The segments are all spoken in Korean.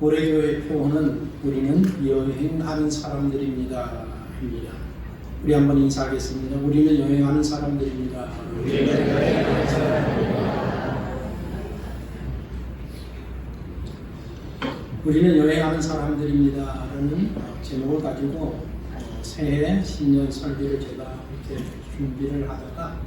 올해 교회 표어는 우리는 여행하는 사람들입니다. 입니다. 우리 한번 인사하겠습니다. 우리는 여행하는 사람들입니다. 우리는 여행하는 사람들입니다라는 제목을 가지고 어, 새해 신년 설교를 제가 이렇게 준비를 하다가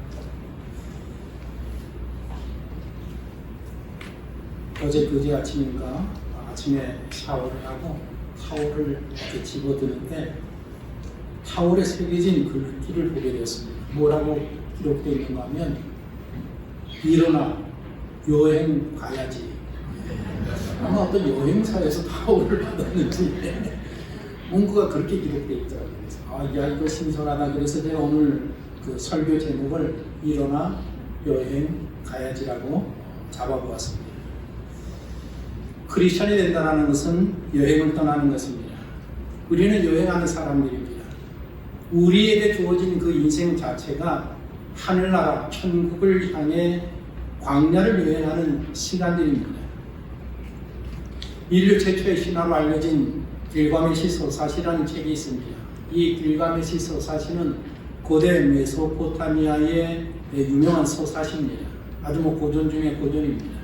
어제 그제 아침인가 아침에 샤워를 하고 타올을 이렇게 집어드는데 타올에 새겨진 글귀를 보게 되었습니다. 뭐라고 기록되어 있는가 하면 일어나 여행 가야지. 아마 어떤 여행사에서 타올을 받았는지 문구가 그렇게 기록되어 있더라고요. 아, 야 이거 신선하다. 그래서 제가 오늘 그 설교 제목을 일어나 여행 가야지라고 잡아보았습니다. 크리스천이 된다는 것은 여행을 떠나는 것입니다. 우리는 여행하는 사람들입니다. 우리에게 주어진 그 인생 자체가 하늘나라 천국을 향해 광야를 여행하는 시간들입니다. 인류 최초의 신화로 알려진 길가메시 서사시라는 책이 있습니다. 이 길가메시 서사시는 고대 메소포타미아의 유명한 서사시입니다. 아주 뭐 고전 중에 고전입니다.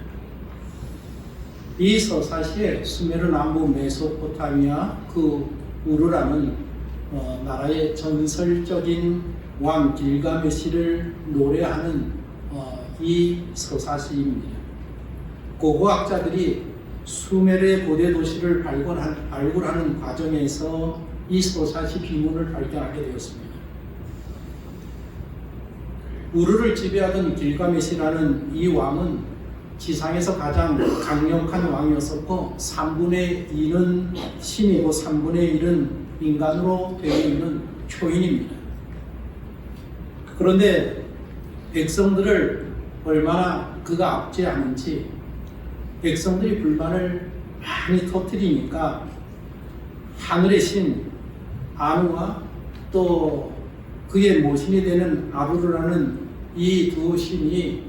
이 서사시에 수메르 남부 메소포타미아 그 우르라는 어, 나라의 전설적인 왕 길가메시를 노래하는 어, 이 서사시입니다. 고고학자들이 수메르의 고대 도시를 발굴한, 발굴하는 과정에서 이 서사시 비문을 발견하게 되었습니다. 우르를 지배하던 길가메시라는 이 왕은 지상에서 가장 강력한 왕이었었고 3분의 2는 신이고 3분의 1은 인간으로 되어 있는 초인입니다. 그런데 백성들을 얼마나 그가 압제하는지 백성들이 불만을 많이 터뜨리니까 하늘의 신 아누와 또 그의 모신이 되는 아루르라는 이 두 신이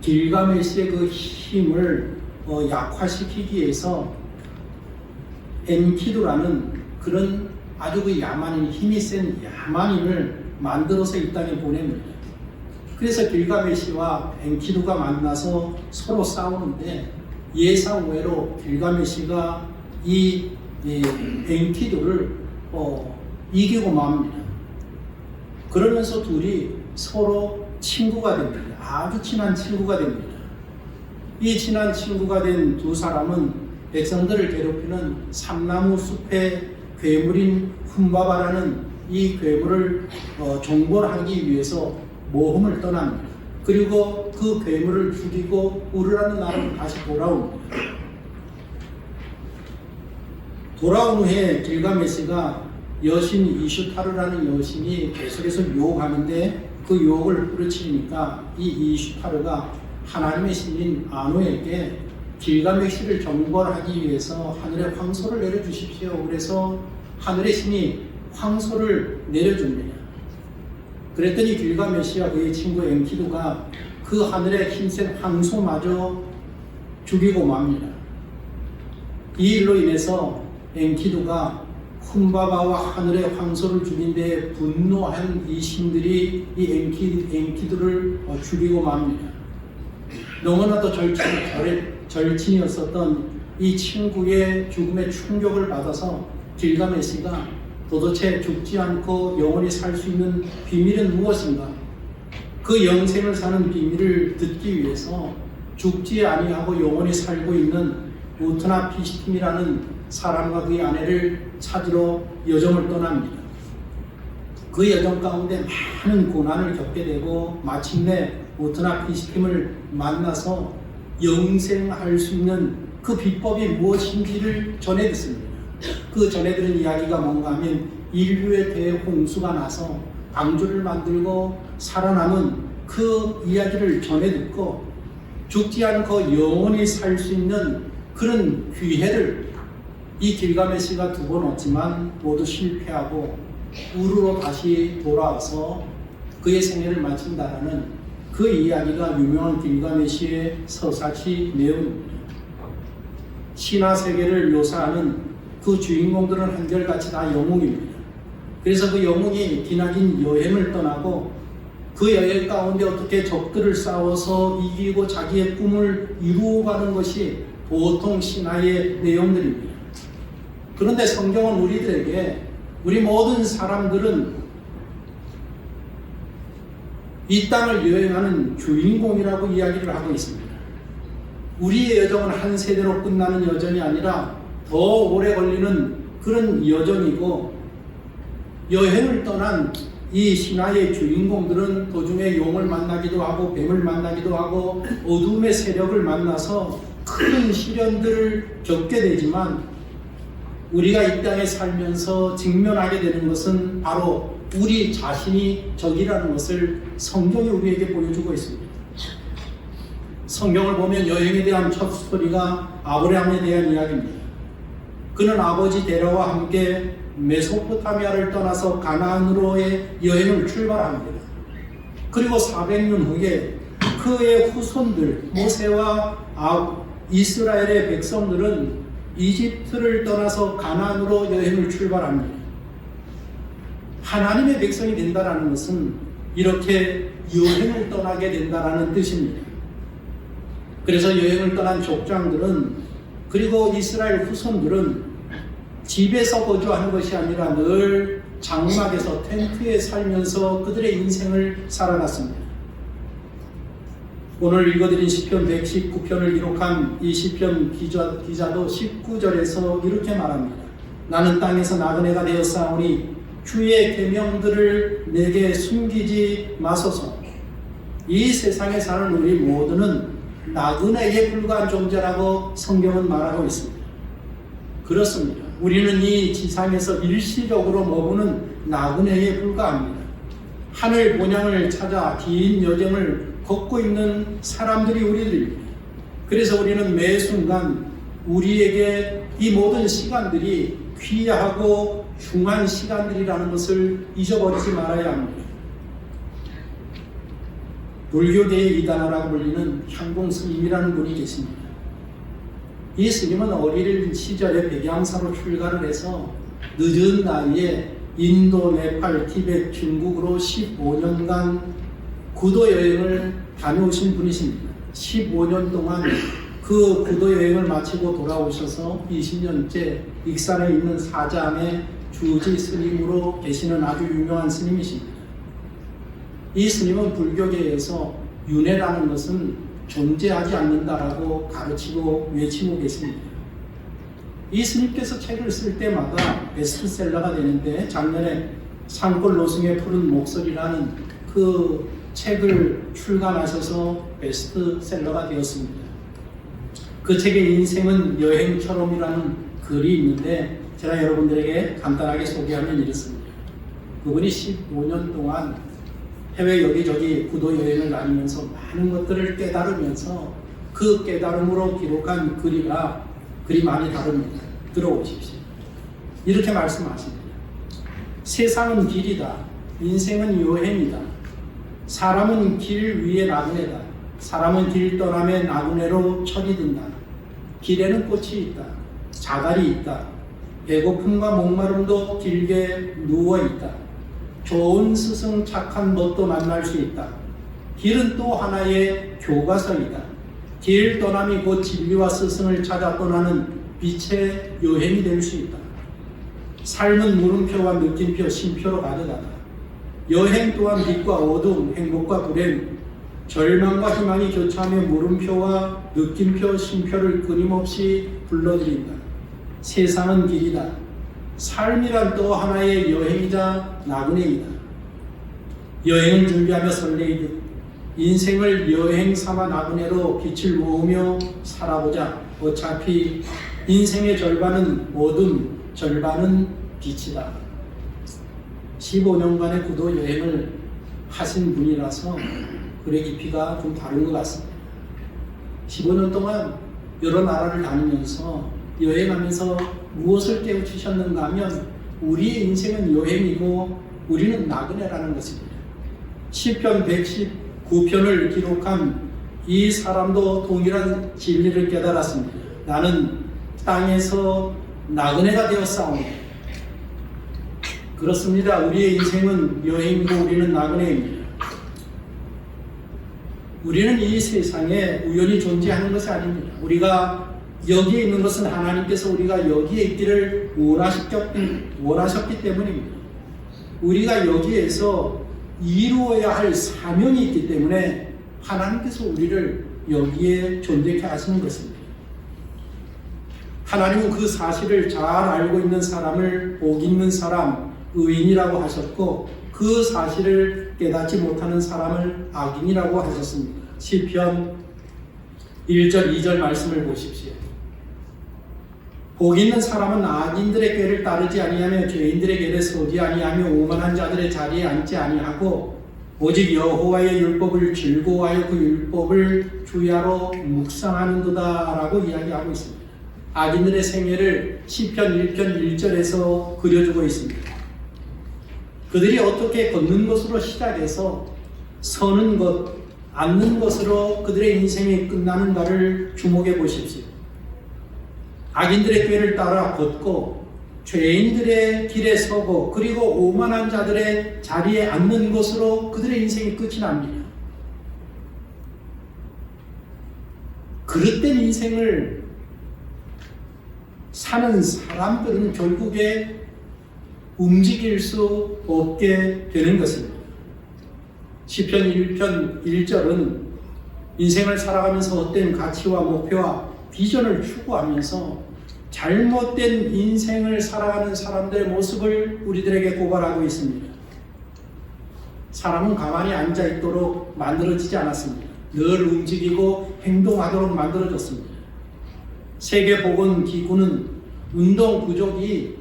길가메시의 그 힘을 어, 약화시키기 위해서 엔키두라는 그런 아주 그 야만인 힘이 센 야만인을 만들어서 이 땅에 보냅니다. 그래서 길가메시와 엔키두가 만나서 서로 싸우는데 예상외로 길가메시가 이, 이 엔키두를 어, 이기고 맙니다. 그러면서 둘이 서로 친구가 됩니다. 아주 친한 친구가 됩니다. 이 친한 친구가 된 두 사람은 백성들을 괴롭히는 삼나무 숲의 괴물인 훔바바라는 이 괴물을 어, 종벌하기 위해서 모험을 떠납니다. 그리고 그 괴물을 죽이고 우르라는 나라로 다시 돌아옵니다. 돌아온 후에 길가메시가 여신 이슈타르라는 여신이 계속해서 유혹하는데 그 유혹을 뿌리치니까 이 이슈타르가 하나님의 신인 아노에게 길가메시를 정벌하기 위해서 하늘에 황소를 내려주십시오. 그래서 하늘의 신이 황소를 내려줍니다. 그랬더니 길가메시와 그의 친구 엔키두가 그 하늘의 흰색 황소마저 죽이고 맙니다. 이 일로 인해서 엔키두가 훔바바와 하늘의 황소를 죽인 데 분노한 이 신들이 이 엔키, 엔키두를 어, 죽이고 맙니다. 너무나 도 절친, 절, 절친이었었던 이 친구의 죽음에 충격을 받아서 길가메시가 도대체 죽지 않고 영원히 살 수 있는 비밀은 무엇인가? 그 영생을 사는 비밀을 듣기 위해서 죽지 아니하고 영원히 살고 있는 우트나 피시팀이라는 사람과 그의 아내를 찾으러 여정을 떠납니다. 그 여정 가운데 많은 고난을 겪게 되고 마침내 우트나 피시팀을 만나서 영생할 수 있는 그 비법이 무엇인지를 전해 듣습니다. 그 전해 들은 이야기가 뭔가 하면 인류의 대홍수가 나서 방주를 만들고 살아남은 그 이야기를 전해 듣고 죽지 않고 영원히 살 수 있는 그런 기회를 이 길가메시가 두번 얻지만 모두 실패하고 우르로 다시 돌아와서 그의 생애를 마친다라는 그 이야기가 유명한 길가메시의 서사시 내용입니다. 신화 세계를 묘사하는 그 주인공들은 한결같이 다 영웅입니다. 그래서 그 영웅이 기나긴 여행을 떠나고 그 여행 가운데 어떻게 적들을 싸워서 이기고 자기의 꿈을 이루어가는 것이 보통 신화의 내용들입니다. 그런데 성경은 우리들에게 우리 모든 사람들은 이 땅을 여행하는 주인공이라고 이야기를 하고 있습니다. 우리의 여정은 한 세대로 끝나는 여정이 아니라 더 오래 걸리는 그런 여정이고 여행을 떠난 이 신화의 주인공들은 도중에 용을 만나기도 하고 뱀을 만나기도 하고 어둠의 세력을 만나서 큰 시련들을 겪게 되지만 우리가 이 땅에 살면서 직면하게 되는 것은 바로 우리 자신이 적이라는 것을 성경이 우리에게 보여주고 있습니다. 성경을 보면 여행에 대한 첫 스토리가 아브라함에 대한 이야기입니다. 그는 아버지 데라와 함께 메소포타미아를 떠나서 가나안으로의 여행을 출발합니다. 그리고 400년 후에 그의 후손들 모세와 아, 이스라엘의 백성들은 이집트를 떠나서 가나안으로 여행을 출발합니다. 하나님의 백성이 된다라는 것은 이렇게 여행을 떠나게 된다라는 뜻입니다. 그래서 여행을 떠난 족장들은 그리고 이스라엘 후손들은 집에서 거주하는 것이 아니라 늘 장막에서 텐트에 살면서 그들의 인생을 살아났습니다. 오늘 읽어드린 시편 119편을 기록한 이 시편 기자, 기자도 19절에서 이렇게 말합니다. 나는 땅에서 나그네가 되었사오니 주의 계명들을 내게 숨기지 마소서. 이 세상에 사는 우리 모두는 나그네에 불과한 존재라고 성경은 말하고 있습니다. 그렇습니다. 우리는 이 지상에서 일시적으로 머무는 나그네에 불과합니다. 하늘 본향을 찾아 긴 여정을 걷고 있는 사람들이 우리들입니다. 그래서 우리는 매 순간 우리에게 이 모든 시간들이 귀하고 중한 시간들이라는 것을 잊어버리지 말아야 합니다. 불교계의 이단하라고 불리는 향공 스님이라는 분이 계십니다. 이 스님은 어릴 시절에 백양사로 출가를 해서 늦은 나이에 인도, 네팔, 티벳, 중국으로 15년간 구도 여행을 다녀오신 분이십니다. 15년 동안 그 구도 여행을 마치고 돌아오셔서 20년째 익산에 있는 사자암의 주지 스님으로 계시는 아주 유명한 스님이십니다. 이 스님은 불교계에서 윤회라는 것은 존재하지 않는다라고 가르치고 외치고 계십니다. 이 스님께서 책을 쓸 때마다 베스트셀러가 되는데 작년에 산골 노승의 푸른 목소리라는 그 책을 출간하셔서 베스트셀러가 되었습니다. 그 책의 인생은 여행처럼이라는 글이 있는데 제가 여러분들에게 간단하게 소개하면 이렇습니다. 그분이 15년 동안 해외 여기저기 구도 여행을 다니면서 많은 것들을 깨달으면서 그 깨달음으로 기록한 글이라 글이 많이 다릅니다. 들어오십시오. 이렇게 말씀하십니다. 세상은 길이다. 인생은 여행이다. 사람은 길 위에 나그네다. 사람은 길 떠남에 나그네로 처리된다. 길에는 꽃이 있다. 자갈이 있다. 배고픔과 목마름도 길게 누워 있다. 좋은 스승 착한 법도 만날 수 있다. 길은 또 하나의 교과서이다. 길 떠남이 곧 진리와 스승을 찾아 떠나는 빛의 여행이 될 수 있다. 삶은 물음표와 느낌표, 심표로 가득하다. 여행 또한 빛과 어둠, 행복과 불행, 절망과 희망이 교차하며 물음표와 느낌표, 심표를 끊임없이 불러들인다. 세상은 길이다. 삶이란 또 하나의 여행이자 나그네이다. 여행을 준비하며 설레이듯 인생을 여행 삼아 나그네로 빛을 모으며 살아보자. 어차피 인생의 절반은 어둠, 절반은 빛이다. 15년간의 구도 여행을 하신 분이라서 글의 깊이가 좀 다른 것 같습니다. 15년 동안 여러 나라를 다니면서 여행하면서 무엇을 깨우치셨는가 하면 우리의 인생은 여행이고 우리는 나그네라는 것입니다. 시편 119편을 기록한 이 사람도 동일한 진리를 깨달았습니다. 나는 땅에서 나그네가 싸웁니다. 그렇습니다. 우리의 인생은 여행이고 우리는 나그네입니다. 우리는 이 세상에 우연히 존재하는 것이 아닙니다. 우리가 여기에 있는 것은 하나님께서 우리가 여기에 있기를 원하셨기, 원하셨기 때문입니다. 우리가 여기에서 이루어야 할 사명이 있기 때문에 하나님께서 우리를 여기에 존재케 하시는 것입니다. 하나님은 그 사실을 잘 알고 있는 사람을 복 있는 사람, 의인이라고 하셨고 그 사실을 깨닫지 못하는 사람을 악인이라고 하셨습니다. 시편 1절 2절 말씀을 보십시오. 복 있는 사람은 악인들의 꾀를 따르지 아니하며 죄인들의 길에 서지 아니하며 오만한 자들의 자리에 앉지 아니하고 오직 여호와의 율법을 즐거워하여 그 율법을 주야로 묵상하는도다라고 이야기하고 있습니다. 악인들의 생애를 시편 1편 1절에서 그려주고 있습니다. 그들이 어떻게 걷는 것으로 시작해서 서는 것, 앉는 것으로 그들의 인생이 끝나는가를 주목해 보십시오. 악인들의 꾀를 따라 걷고 죄인들의 길에 서고 그리고 오만한 자들의 자리에 앉는 것으로 그들의 인생이 끝이 납니다. 그릇된 인생을 사는 사람들은 결국에 움직일 수 없게 되는 것입니다. 시편 1편 1절은 인생을 살아가면서 어떤 가치와 목표와 비전을 추구하면서 잘못된 인생을 살아가는 사람들의 모습을 우리들에게 고발하고 있습니다. 사람은 가만히 앉아 있도록 만들어지지 않았습니다. 늘 움직이고 행동하도록 만들어졌습니다. 세계보건기구는 운동 부족이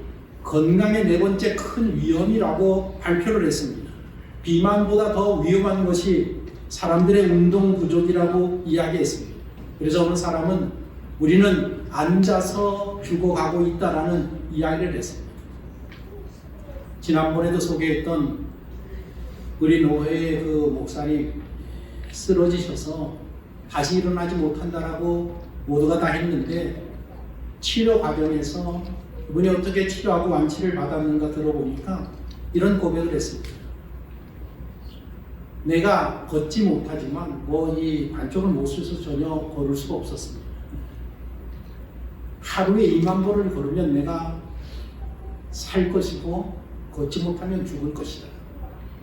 건강의 네 번째 큰 위험이라고 발표를 했습니다. 비만보다 더 위험한 것이 사람들의 운동 부족이라고 이야기했습니다. 그래서 어느 사람은 우리는 앉아서 죽어가고 있다라는 이야기를 했습니다. 지난번에도 소개했던 우리 노회의 그 목사님 쓰러지셔서 다시 일어나지 못한다라고 모두가 다 했는데 치료 과정에서 이분이 어떻게 치료하고 완치를 받았는가 들어보니까 이런 고백을 했습니다. 내가 걷지 못하지만 뭐 이 반쪽을 못 써서 전혀 걸을 수가 없었습니다. 하루에 2만 보를 걸으면 내가 살 것이고 걷지 못하면 죽을 것이다.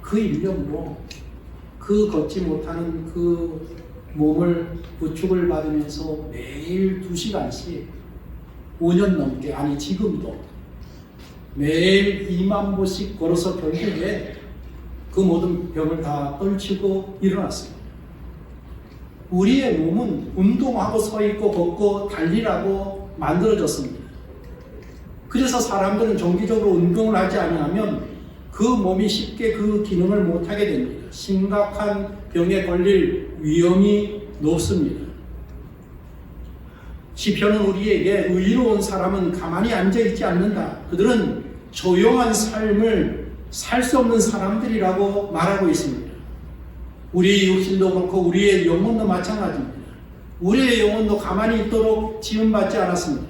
그 일념으로 그 걷지 못하는 그 몸을 부축을 받으면서 매일 2시간씩 5년 넘게 아니 지금도 매일 2만 보씩 걸어서 결국에 그 모든 병을 다 떨치고 일어났습니다. 우리의 몸은 운동하고 서 있고 걷고 달리라고 만들어졌습니다. 그래서 사람들은 정기적으로 운동을 하지 아니하면 그 몸이 쉽게 그 기능을 못하게 됩니다. 심각한 병에 걸릴 위험이 높습니다. 시편은 우리에게 의로운 사람은 가만히 앉아 있지 않는다. 그들은 조용한 삶을 살 수 없는 사람들이라고 말하고 있습니다. 우리의 육신도 그렇고 우리의 영혼도 마찬가지입니다. 우리의 영혼도 가만히 있도록 지음받지 않았습니다.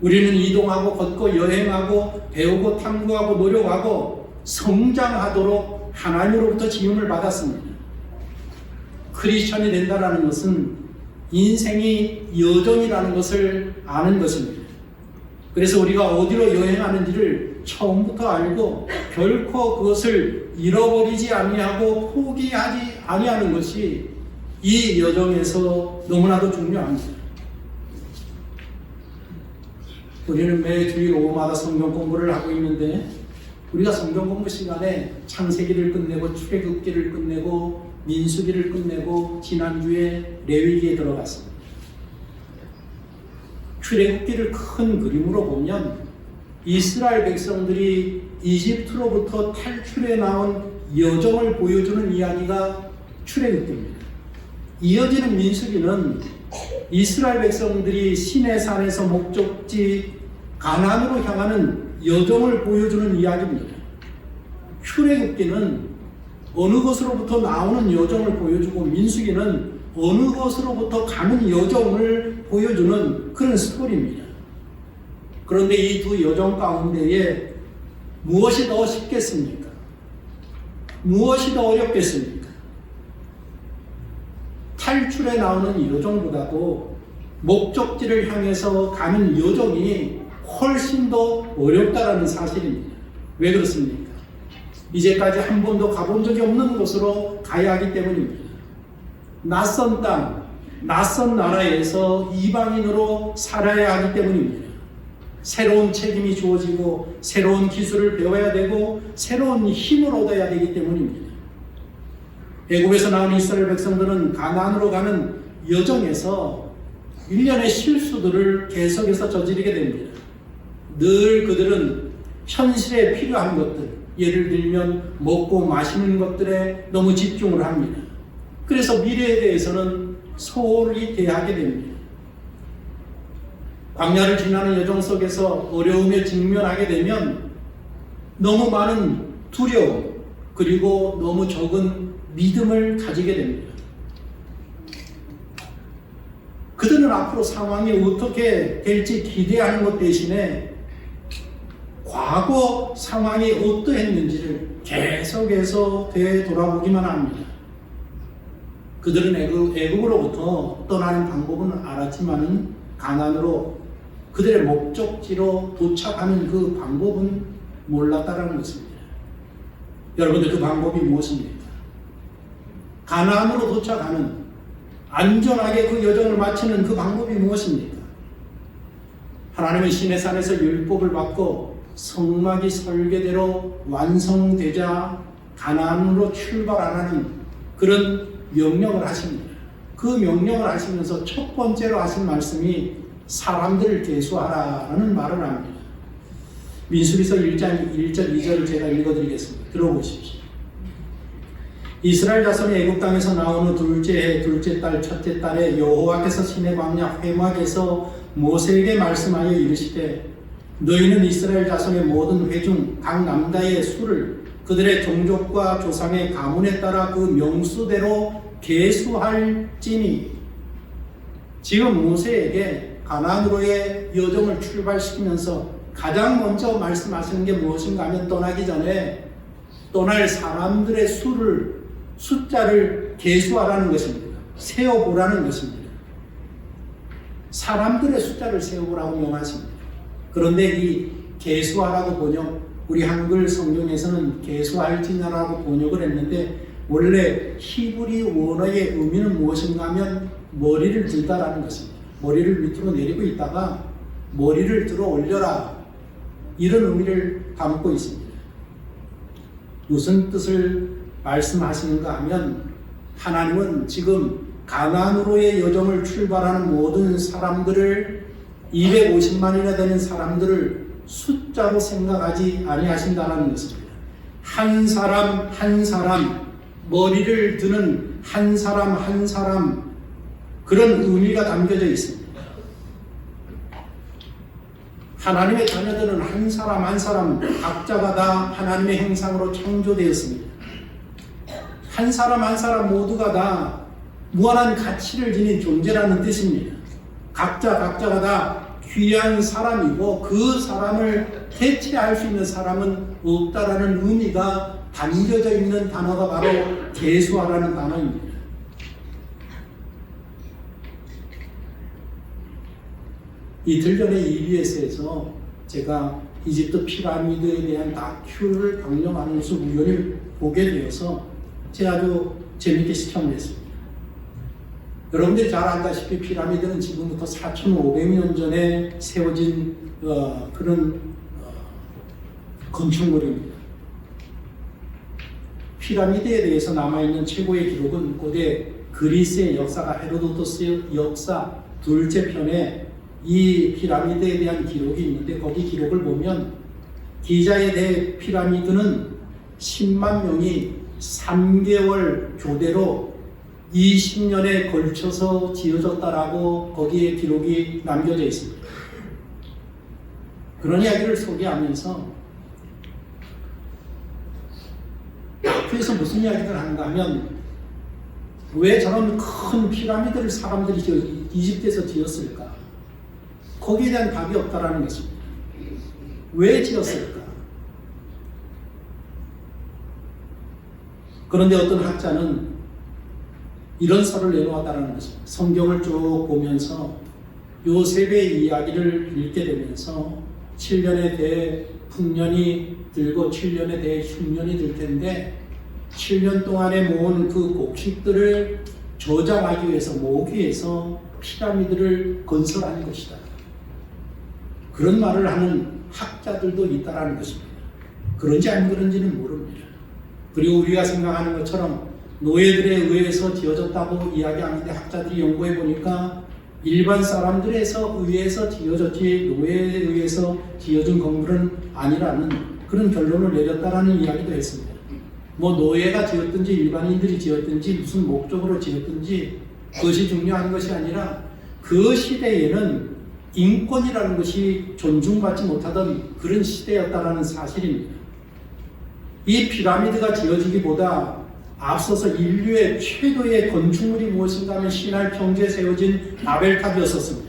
우리는 이동하고 걷고 여행하고 배우고 탐구하고 노력하고 성장하도록 하나님으로부터 지음을 받았습니다. 크리스천이 된다는 것은 인생이 여정이라는 것을 아는 것입니다. 그래서 우리가 어디로 여행하는지를 처음부터 알고 결코 그것을 잃어버리지 아니하고 포기하지 아니하는 것이 이 여정에서 너무나도 중요합니다. 우리는 매 주일 오후마다 성경 공부를 하고 있는데 우리가 성경 공부 시간에 창세기를 끝내고 출애굽기를 끝내고 민수기를 끝내고 지난주에 레위기에 들어갔습니다. 출애굽기를 큰 그림으로 보면 이스라엘 백성들이 이집트로부터 탈출해 나온 여정을 보여주는 이야기가 출애굽기입니다. 이어지는 민수기는 이스라엘 백성들이 시내산에서 목적지 가나안으로 향하는 여정을 보여주는 이야기입니다. 출애굽기는 어느 것으로부터 나오는 여정을 보여주고 민수기는 어느 것으로부터 가는 여정을 보여주는 그런 스토리입니다. 그런데 이 두 여정 가운데에 무엇이 더 쉽겠습니까? 무엇이 더 어렵겠습니까? 탈출에 나오는 여정보다도 목적지를 향해서 가는 여정이 훨씬 더 어렵다라는 사실입니다. 왜 그렇습니까? 이제까지 한 번도 가본 적이 없는 곳으로 가야 하기 때문입니다. 낯선 땅, 낯선 나라에서 이방인으로 살아야 하기 때문입니다. 새로운 책임이 주어지고 새로운 기술을 배워야 되고 새로운 힘을 얻어야 되기 때문입니다. 애굽에서 나온 이스라엘 백성들은 가나안으로 가는 여정에서 일련의 실수들을 계속해서 저지르게 됩니다. 늘 그들은 현실에 필요한 것들, 예를 들면 먹고 마시는 것들에 너무 집중을 합니다. 그래서 미래에 대해서는 소홀히 대하게 됩니다. 광야를 지나는 여정 속에서 어려움에 직면하게 되면 너무 많은 두려움 그리고 너무 적은 믿음을 가지게 됩니다. 그들은 앞으로 상황이 어떻게 될지 기대하는 것 대신에 과거 상황이 어떠했는지를 계속해서 되돌아보기만 합니다. 그들은 애굽, 애굽으로부터 떠나는 방법은 알았지만은 가난으로 그들의 목적지로 도착하는 그 방법은 몰랐다라는 것입니다. 여러분들 그 방법이 무엇입니까? 가나안으로 도착하는 안전하게 그 여정을 마치는 그 방법이 무엇입니까? 하나님은 신의 산에서 율법을 받고 성막이 설계대로 완성되자 가나안으로 출발하는 그런 명령을 하십니다. 그 명령을 하시면서 첫 번째로 하신 말씀이 사람들을 계수하라는 말을 합니다. 민수기서 1장 1절 2절 제가 읽어드리겠습니다. 들어보십시오. 이스라엘 자손이 애굽 땅에서 후 둘째 해 둘째 달 첫째 달에 여호와께서 시내 광야 회막에서 모세에게 말씀하여 이르시되 너희는 이스라엘 자손의 모든 회중 각 남자의 수를 그들의 종족과 조상의 가문에 따라 그 명수대로 계수할지니 지금 모세에게 가나안으로의 여정을 출발시키면서 가장 먼저 말씀하시는 게 무엇인가 하면 떠나기 전에 떠날 사람들의 수를 숫자를 계수하라는 것입니다. 세어보라는 것입니다. 사람들의 숫자를 세어보라고 명하십니다. 그런데 이 계수하라고 번역, 우리 한글 성경에서는 계수할지냐라고 번역을 했는데 원래 히브리 원어의 의미는 무엇인가 하면 머리를 들다라는 것입니다. 머리를 밑으로 내리고 있다가 머리를 들어 올려라 이런 의미를 담고 있습니다. 무슨 뜻을 말씀하시는가 하면 하나님은 지금 가나안으로의 여정을 출발하는 모든 사람들을 250만이나 되는 사람들을 숫자로 생각하지 아니하신다는 것입니다. 한 사람 한 사람 머리를 드는 한 사람 한 사람 그런 의미가 담겨져 있습니다. 하나님의 자녀들은 한 사람 한 사람 각자가 다 하나님의 형상으로 창조되었습니다. 한 사람 한 사람 모두가 다 무한한 가치를 지닌 존재라는 뜻입니다. 각자 각자가 다 귀한 사람이고 그 사람을 대체할 수 있는 사람은 없다라는 의미가 담겨져 있는 단어가 바로 계수하라는 단어입니다. 이틀 전에 EBS에서 제가 이집트 피라미드에 대한 다큐를 것을 우연히 보게 되어서 제가 아주 재밌게 시청을 했습니다. 여러분들이 잘 알다시피 피라미드는 지금부터 4,500년 전에 세워진 어, 그런 어, 건축물입니다. 피라미드에 대해서 남아있는 최고의 기록은 고대 그리스의 역사가 헤로도토스 역사 둘째 편에 이 피라미드에 대한 기록이 있는데 거기 기록을 보면 기자에 대해 피라미드는 10만 명이 3개월 교대로 20년에 걸쳐서 지어졌다라고 거기에 기록이 남겨져 있습니다. 그런 이야기를 소개하면서 그래서 무슨 이야기를 하는가 하면 왜 저런 큰 피라미드를 사람들이 저 이집트에서 지었을까? 거기에 대한 답이 없다라는 것입니다. 왜 지었을까? 그런데 어떤 학자는 이런 설을 내놓았다는 것입니다. 성경을 쭉 보면서 요셉의 이야기를 읽게 되면서 7년에 대해 풍년이 들고 7년에 대해 흉년이 들 텐데 7년 동안에 모은 그 곡식들을 저장하기 위해서 모으기 위해서 피라미드를 건설한 것이다. 그런 말을 하는 학자들도 있다라는 것입니다. 그런지 안 그런지는 모릅니다. 그리고 우리가 생각하는 것처럼 노예들에 의해서 지어졌다고 이야기하는데 학자들이 연구해 보니까 일반 사람들에서 의해서 지어졌지 노예에 의해서 지어진 건물은 아니라는 그런 결론을 내렸다라는 이야기도 했습니다. 뭐 노예가 지었든지 일반인들이 지었든지 무슨 목적으로 지었든지 그것이 중요한 것이 아니라 그 시대에는 인권이라는 것이 존중받지 못하던 그런 시대였다라는 사실입니다. 이 피라미드가 지어지기보다 앞서서 인류의 최고의 건축물이 무엇인가 하면 신할 평지에 세워진 바벨탑이었었습니다.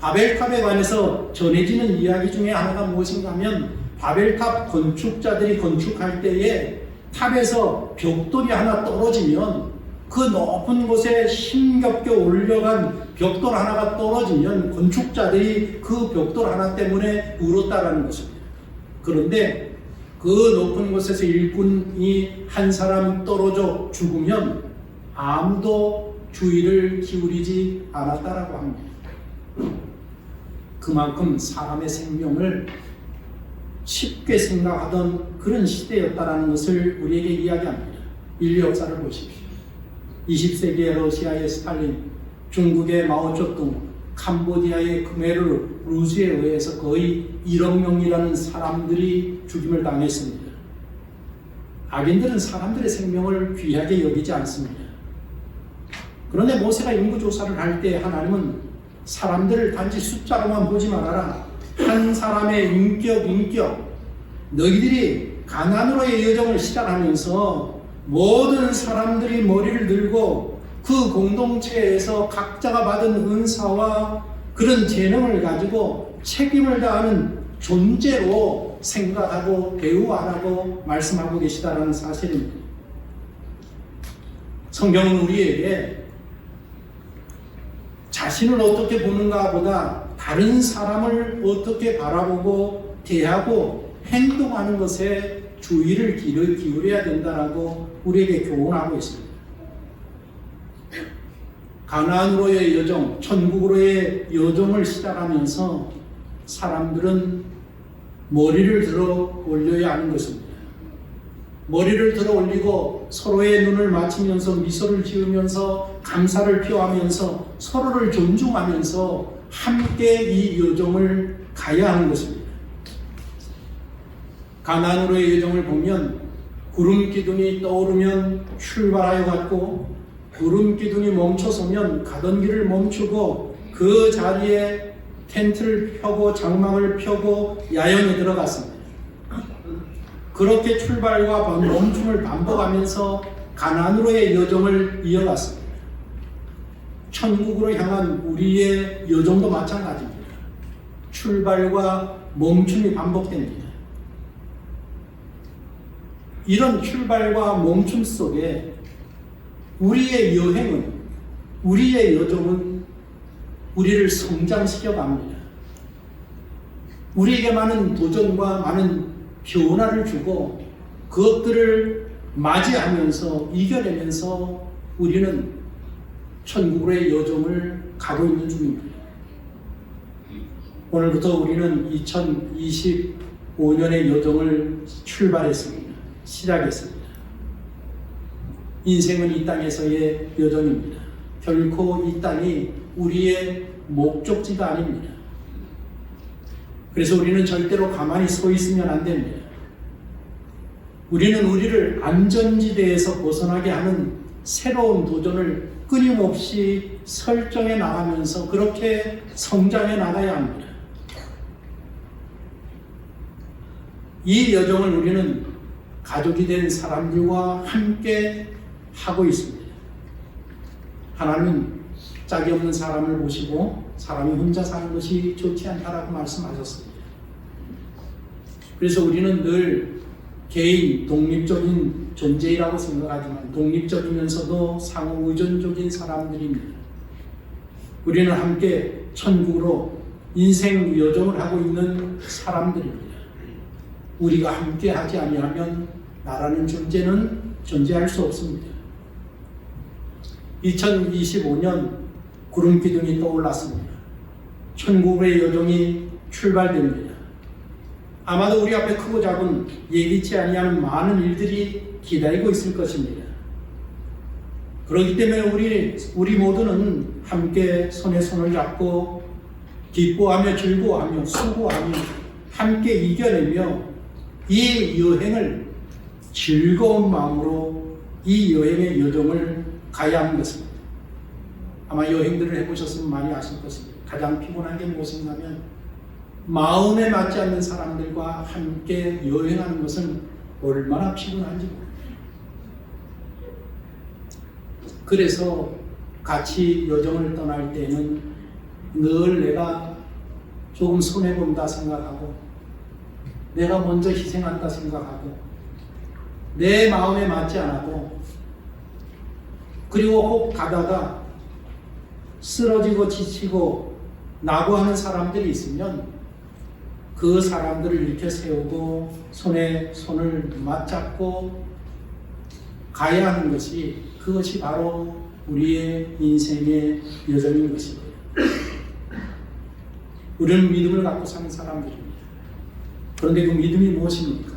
바벨탑에 관해서 전해지는 이야기 중에 하나가 무엇인가 하면 바벨탑 건축자들이 건축할 때에 탑에서 벽돌이 하나 떨어지면 그 높은 곳에 힘겹게 올려간 벽돌 하나가 떨어지면 건축자들이 그 벽돌 하나 때문에 울었다라는 것입니다. 그런데 그 높은 곳에서 일꾼이 한 사람 떨어져 죽으면 아무도 주의를 기울이지 않았다라고 합니다. 그만큼 사람의 생명을 쉽게 생각하던 그런 시대였다라는 것을 우리에게 이야기합니다. 인류 역사를 보십시오. 20세기의 러시아의 스탈린, 중국의 마오쩌둥, 캄보디아의 크메르 루즈에 의해서 거의 1억 명이라는 사람들이 죽임을 당했습니다. 악인들은 사람들의 생명을 귀하게 여기지 않습니다. 그런데 모세가 인구 조사를 할 때 하나님은 사람들을 단지 숫자로만 보지 말아라. 한 사람의 인격, 인격. 너희들이 가난으로의 여정을 시작하면서 모든 사람들이 머리를 들고 그 공동체에서 각자가 받은 은사와 그런 재능을 가지고 책임을 다하는 존재로 생각하고 대우하라고 말씀하고 계시다는 사실입니다. 성경은 우리에게 자신을 어떻게 보는가 보다 다른 사람을 어떻게 바라보고 대하고 행동하는 것에 주의를 기울여야 된다라고 우리에게 교훈하고 있습니다. 가나안으로의 여정, 천국으로의 여정을 시작하면서 사람들은 머리를 들어 올려야 하는 것입니다. 머리를 들어 올리고 서로의 눈을 맞추면서 미소를 지으면서 감사를 표하면서 서로를 존중하면서 함께 이 여정을 가야 하는 것입니다. 가난으로의 여정을 보면 구름 기둥이 떠오르면 출발하여 갔고 구름 기둥이 멈춰서면 가던 길을 멈추고 그 자리에 텐트를 펴고 장막을 펴고 야영에 들어갔습니다. 그렇게 출발과 멈춤을 반복하면서 가난으로의 여정을 이어갔습니다. 천국으로 향한 우리의 여정도 마찬가지입니다. 출발과 멈춤이 반복됩니다. 이런 출발과 멈춤 속에 우리의 여행은, 우리의 여정은 우리를 성장시켜 갑니다. 우리에게 많은 도전과 많은 변화를 주고 그것들을 맞이하면서 이겨내면서 우리는 천국의 여정을 가고 있는 중입니다. 오늘부터 우리는 2025년의 여정을 출발했습니다. 시작했습니다. 인생은 이 땅에서의 여정입니다. 결코 이 땅이 우리의 목적지가 아닙니다. 그래서 우리는 절대로 가만히 서 있으면 안 됩니다. 우리는 우리를 안전지대에서 벗어나게 하는 새로운 도전을 끊임없이 설정해 나가면서 그렇게 성장해 나가야 합니다. 이 여정을 우리는 가족이 된 사람들과 함께 하고 있습니다. 하나님은 짝이 없는 사람을 보시고 사람이 혼자 사는 것이 좋지 않다라고 말씀하셨습니다. 그래서 우리는 늘 개인 독립적인 존재이라고 생각하지만 독립적이면서도 상호 의존적인 사람들입니다. 우리는 함께 천국으로 인생 여정을 하고 있는 사람들입니다. 우리가 함께 하지 아니하면 나라는 존재는 존재할 수 없습니다. 2025년 구름 기둥이 떠올랐습니다. 천국의 여정이 출발됩니다. 아마도 우리 앞에 크고 작은 예기치 아니하는 많은 일들이 기다리고 있을 것입니다. 그렇기 때문에 우리 우리 모두는 함께 손에 손을 잡고 기뻐하며 즐거워하며 수고하며 함께 이겨내며 이 여행을 즐거운 마음으로 이 여행의 여정을 가야 하는 것입니다. 아마 여행들을 해보셨으면 많이 아실 것입니다. 가장 피곤한 게 무엇인가면 마음에 맞지 않는 사람들과 함께 여행하는 것은 얼마나 피곤한지. 그래서 같이 여정을 떠날 때는 늘 내가 조금 손해본다 생각하고 내가 먼저 희생한다 생각하고 내 마음에 맞지 않아도 그리고 혹 가다가 쓰러지고 지치고 낙오하는 사람들이 있으면 그 사람들을 일으켜 세우고 손에 손을 맞잡고 가야 하는 것이 그것이 바로 우리의 인생의 여정인 것입니다. 우리는 믿음을 갖고 사는 사람들입니다. 그런데 그 믿음이 무엇입니까?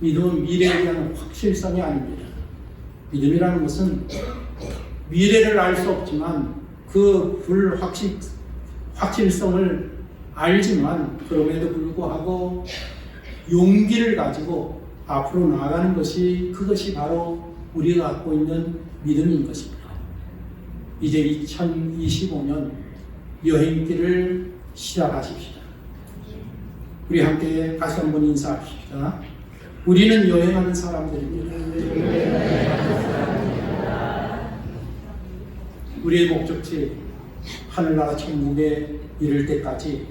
믿음은 미래에 대한 확실성이 아닙니다. 믿음이라는 것은 미래를 알 수 없지만 그 불확실, 확실성을 알지만 그럼에도 불구하고 용기를 가지고 앞으로 나아가는 것이 그것이 바로 우리가 갖고 있는 믿음인 것입니다. 이제 2025년 여행길을 시작하십시다. 우리 함께 다시 한번 인사합시다. 우리는 여행하는 사람들입니다. 우리의 목적지 하늘나라 천국에 이를 때까지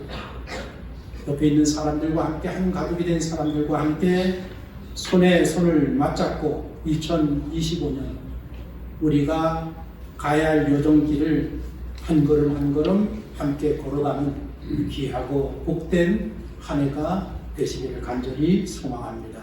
옆에 있는 사람들과 함께 한 가족이 된 사람들과 함께 손에 손을 맞잡고 2025년 우리가 가야 할 여정길을 한 걸음 한 걸음 함께 걸어가는 귀하고 복된 한 해가 되시기를 간절히 소망합니다.